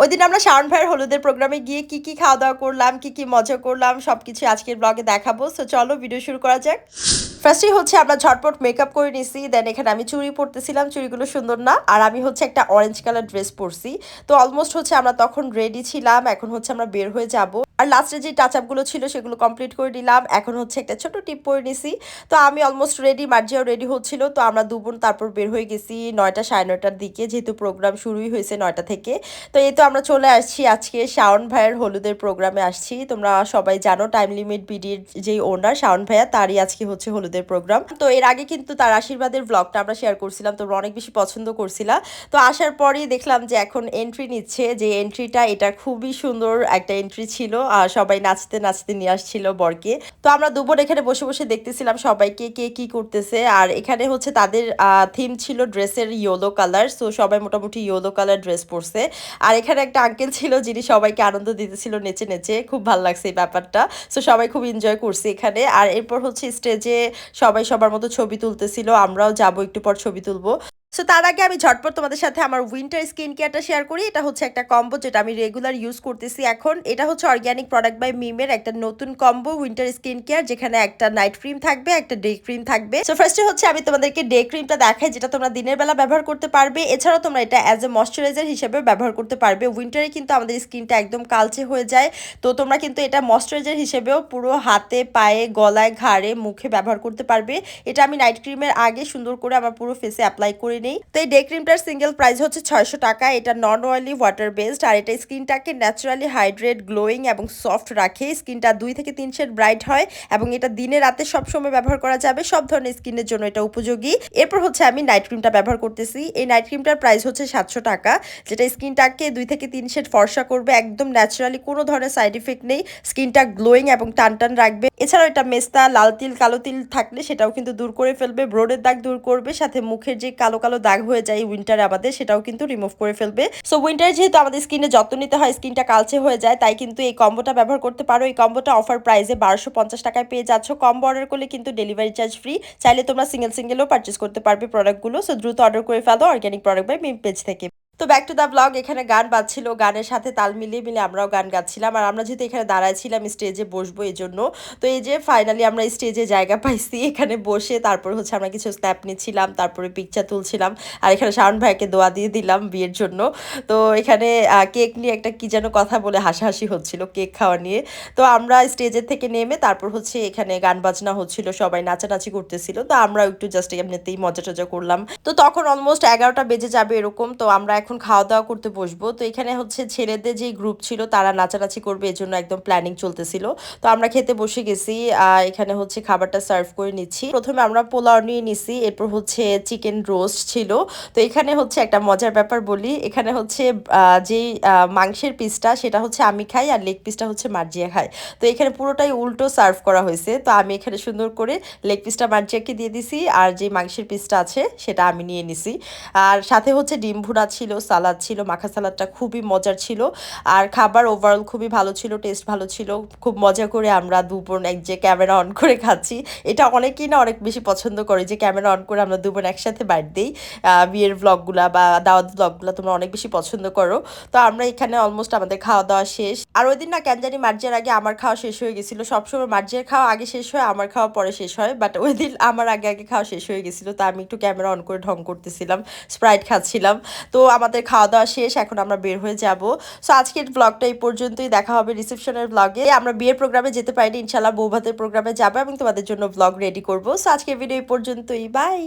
ওই দিন আমরা শাওন ভাইয়ের হলুদের প্রোগ্রামে গিয়ে কি কি খাওয়া দাওয়া করলাম, কি কি মজা করলাম সব কিছু আজকের ব্লগে দেখাবো। সো চলো ভিডিও শুরু করা যাক। ফার্স্টেই হচ্ছে আমরা ঝটপট মেকআপ করে নিছি দেন এখানে আমি চুড়ি পরতেছিলাম, চুড়িগুলো সুন্দর না। আর আমি হচ্ছে একটা অরেঞ্জ কালার ড্রেস পরছি। তো অলমোস্ট হচ্ছে আমরা তখন রেডি ছিলাম, এখন হচ্ছে আমরা বের হয়ে যাব। আর লাস্টে যে টাচ আপগুলো ছিল সেগুলো কমপ্লিট করে নিলাম। এখন হচ্ছে একটা ছোট টিপ পরে নিছি। তো আমি অলমোস্ট রেডি মার্জিয়াও রেডি হচ্ছিল। তো আমরা দুবোন তারপর বের হয়ে গেছি নয়টা সাড়ে নয়টার দিকে, যেহেতু প্রোগ্রাম শুরুই হয়েছে নয়টা থেকে। তো এই তো আমরা চলে আসছি আজকে শাওন ভাইয়ের হলুদের প্রোগ্রামে আসছি। তোমরা সবাই জানো টাইম লিমিট বিডির যেই ওনার শাওন ভাইয়া, তারই আজকে হচ্ছে হলুদের প্রোগ্রাম তো এর আগে কিন্তু তার আশীর্বাদের ব্লগটা আমরা শেয়ার করছিলাম, তোমরা অনেক বেশি পছন্দ করছিলা। তো আসার পরেই দেখলাম যে এখন এন্ট্রি নিচ্ছে, যে এন্ট্রিটা এটা খুবই সুন্দর একটা এন্ট্রি ছিল। আর সবাই নাচতে নাচতে নিয়ে আসছিল বরকে। তো আমরা দুপুর এখানে বসে বসে দেখতেছিলাম সবাইকে কে কি করতেছে। আর এখানে হচ্ছে তাদের থিম ছিল ড্রেসের ইয়েলো কালার সো সবাই মোটামুটি ইয়েলো কালার ড্রেস পরছে। আর এখানে একটা আঙ্কেল ছিল যিনি সবাইকে আনন্দ দিতেছিল নেচে নেচে, খুব ভালো লাগছে এই ব্যাপারটা। সো সবাই খুব এনজয় করছে এখানে। আর এরপর হচ্ছে স্টেজে সবাই সবার মতো ছবি তুলতেছিল, আমরাও যাব একটু পর ছবি তুলবো। সো তার আগে আমি ঝটপট তোমাদের সাথে আমার উইন্টার স্কিন কেয়ারটা শেয়ার করি। এটা হচ্ছে একটা কম্বো যেটা আমি রেগুলার ইউজ করতেছি এখন। এটা হচ্ছে অর্গ্যানিক প্রোডাক্ট বাই মিমের একটা নতুন কম্বো উইন্টার স্কিন কেয়ার যেখানে একটা নাইট ক্রিম থাকবে, একটা ডে ক্রিম থাকবে। সো ফার্স্টে হচ্ছে আমি তোমাদেরকে ডে ক্রিমটা দেখাই, যেটা তোমরা দিনের বেলা ব্যবহার করতে পারবে। এছাড়াও তোমরা এটা অ্যাজ এ ময়শ্চারাইজার হিসেবে ব্যবহার করতে পারবে। উইন্টারে কিন্তু আমাদের স্কিনটা একদম কালচে হয়ে যায়। তো, তোমরা কিন্তু এটা ময়শ্চারাইজার হিসেবেও পুরো হাতে, পায়ে, গলায়, ঘাড়ে, মুখে ব্যবহার করতে পারবে। এটা আমি নাইট ক্রিমের আগে সুন্দর করে আমার পুরো ফেসে অ্যাপ্লাই করে নিই। তো এই ডে ক্রিমটার সিঙ্গেল প্রাইস হচ্ছে ছয়শো টাকা। এটা নন অয়েলি ওয়াটার বেসড আর এটা স্কিনটাকে ন্যাচারালি হাইড্রেট গ্লোয়িং এবং সফট রাখে। স্কিনটা দুই থেকে তিন শেড ব্রাইট হয় এবং এটা দিনে রাতে সবসময় ব্যবহার করা যাবে। সব ধরনের স্কিনের জন্য এটা উপযোগী। এরপর হচ্ছে আমি নাইট ক্রিমটা ব্যবহার করতেছি। এই নাইট ক্রিমটার প্রাইস হচ্ছে সাতশো টাকা, যেটা স্কিনটাকে দুই থেকে তিন শেড ফর্সা করবে। একদম ন্যাচারালি কোনো ধরনের সাইড ইফেক্ট নেই। স্কিনটা গ্লোয়িং এবং টান টান রাখবে। এছাড়াও এটা মেস্তা, লাল তিল, কালো তিল থাকলে সেটাও কিন্তু দূর করে ফেলবে ব্রোডের দাগ দূর করবে। সাথে মুখের যে কালো কালো দাগ হয়ে যায় উইন্টারে আমাদের, সেটাও কিন্তু রিমুভ করে ফেলবে। সো উইন্টারে যেহেতু আমাদের স্কিনে যত্ন নিতে হয় স্কিনটা কালচে হয়ে যায়, তাই কিন্তু এই কম্বোটা ব্যবহার করতে পারো। এই কম্বোটা অফার প্রাইসে বারোশো পঞ্চাশ টাকায় পেয়ে যাচ্ছ। কম্বো অর্ডার করলে কিন্তু ডেলিভারি চার্জ ফ্রি চাইলে তোমরা সিঙ্গেল সিঙ্গেলও পারচেস করতে পারবে প্রোডাক্টগুলো সো দ্রুত অর্ডার করে ফেলো organic product by Mim page থেকে। তো ব্যাক টু দ্য ব্লগ এখানে গান বাজছিল, গানের সাথে তাল মিলিয়ে মিলে আমরাও গান গাচ্ছিলাম। আর আমরা যেহেতু এখানে দাঁড়াইছিলাম স্টেজে বসবো এই জন্য তো এই যে ফাইনালি আমরা স্টেজে জায়গা পাইছি, এখানে বসে তারপর হচ্ছে আমরা কিছু স্ন্যাপ নিচ্ছিলাম, তারপরে পিকচার তুলছিলাম। আর এখানে শাওন ভাইকে দোয়া দিয়ে দিলাম বিয়ের জন্য। তো এখানে কেক নিয়ে একটা কি যেন কথা বলে হাসাহাসি হচ্ছিল কেক খাওয়া নিয়ে। তো আমরা স্টেজের থেকে নেমে তারপর হচ্ছে এখানে গান বাজনা হচ্ছিল, সবাই নাচানাচি করতেছিল। তো আমরা একটু জাস্ট এমনিতেই মজা টজা করলাম। তো তখন অলমোস্ট এগারোটা বেজে যাবে এরকম, তো আমরা এখন খাওয়া দাওয়া করতে বসবো। তো এখানে হচ্ছে ছেলেদের যে গ্রুপ ছিল, তারা নাচানাচি করবে, এজন্য একদম প্ল্যানিং চলতেছিল। তো আমরা খেতে বসে গেছি এখানে হচ্ছে খাবারটা সার্ভ করে নিচ্ছি। প্রথমে আমরা পোলাও নিয়ে নিছি, এরপর হচ্ছে চিকেন রোস্ট ছিল। তো এখানে হচ্ছে একটা মজার ব্যাপার বলি, এখানে হচ্ছে যেই মাংসের পিসটা সেটা হচ্ছে আমি খাই আর লেগ পিসটা হচ্ছে মার্জিয়া খায়। তো এখানে পুরোটাই উল্টো সার্ভ করা হয়েছে। তো আমি এখানে সুন্দর করে লেগ পিসটা মার্জিয়াকে দিয়ে দিছি, আর যে মাংসের পিসটা আছে, সেটা আমি নিয়ে নিছি। আর সাথে হচ্ছে ডিম ভুনা ছিল সালাদ ছিল, মাখা সালাদটা খুবই মজার ছিল। আর খাবার ওভারঅল খুবই ভালো ছিল টেস্ট ভালো ছিল। খুব মজা করে আমরা দুবোন এক যে ক্যামেরা অন করে খাচ্ছি। এটা অনেকেই না অনেক বেশি পছন্দ করে যে ক্যামেরা অন করে আমরা দুবোন একসাথে বাইট দিই। বিয়ের ব্লগগুলা বা দাওয়াত ব্লগগুলো তোমরা অনেক বেশি পছন্দ করো। তো আমরা এখানে অলমোস্ট আমাদের খাওয়া দাওয়া শেষ। আর ওই দিন না কেন জানি মার্জিয়ার আগে আমার খাওয়া শেষ হয়ে গেছিল। সবসময় মার্জিয়ার খাওয়া আগে শেষ হয়, আমার খাওয়া পরে শেষ হয়। বাট ওই দিন আমার আগে আগে খাওয়া শেষ হয়ে গেছিল। তো আমি একটু ক্যামেরা অন করে ঢং করতেছিলাম স্প্রাইট খাচ্ছিলাম। তো আমাদের খাওয়া দাওয়া শেষ, এখন আমরা বের হয়ে যাব। সো আজকের ব্লগটা এই পর্যন্তই। দেখা হবে রিসেপশনের ব্লগে আমরা বিয়ের প্রোগ্রামে যেতে পারিনি ইনশাল্লাহ বৌভাতের প্রোগ্রামে যাব এবং তোমাদের জন্য ব্লগ রেডি করব। সো আজকের ভিডিও এই পর্যন্তই। বাই